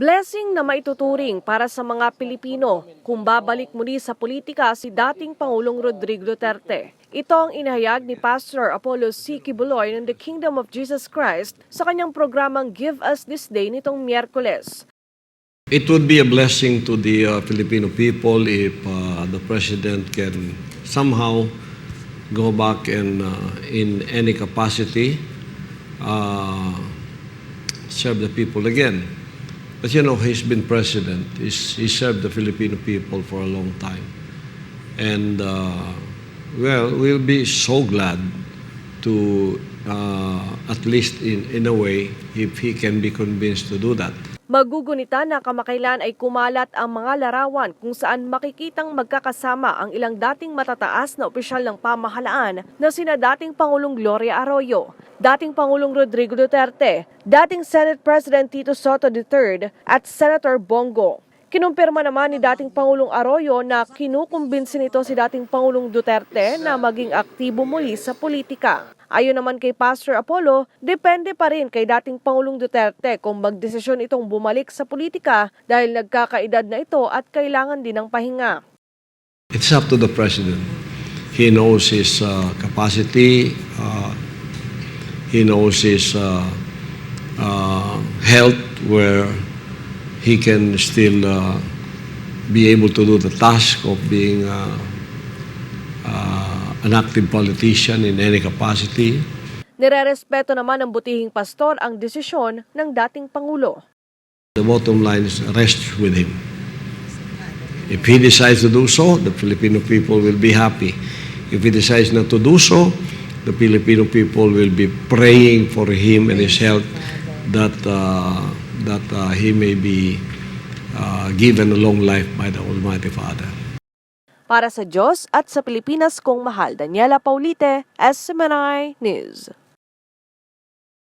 Blessing na maituturing para sa mga Pilipino kung babalik muli sa politika si dating Pangulong Rodrigo Duterte. Ito ang inahayag ni Pastor Apollo C. Kibuloy ng The Kingdom of Jesus Christ sa kanyang programang Give Us This Day nitong Miyerkules. It would be a blessing to the uh, Filipino people if uh, the president can somehow go back and uh, in any capacity uh, serve the people again. But you know, he's been president. He's, he served the Filipino people for a long time. And, uh, well, we'll be so glad to, uh, at least in, in a way, if he can be convinced to do that. Magugunita na kamakailan ay kumalat ang mga larawan kung saan makikitang magkakasama ang ilang dating matataas na opisyal ng pamahalaan na sina dating Pangulong Gloria Arroyo, dating Pangulong Rodrigo Duterte, dating Senate President Tito Soto III at Senator Bongo. Kinumpirma naman ni dating Pangulong Arroyo na kinukumbinsi nito si dating Pangulong Duterte na maging aktibo muli sa politika. Ayon naman kay Pastor Apollo, depende pa rin kay dating Pangulong Duterte kung magdesisyon itong bumalik sa politika dahil nagkakaedad na ito at kailangan din ng pahinga. It's up to the president. He knows his uh, capacity. Uh, he knows his uh, uh, health, where he can still uh, be able to do the task of being uh, uh, an active politician in any capacity. Nirerespeto naman ng butihing pastor ang desisyon ng dating Pangulo. The bottom line is rest with him. If he decides to do so, the Filipino people will be happy. If he decides not to do so, the Filipino people will be praying for him and his health that uh, that uh, he may be uh, given a long life by the Almighty Father. Para sa Diyos at sa Pilipinas kong mahal, Daniela Paulite, SMNI News.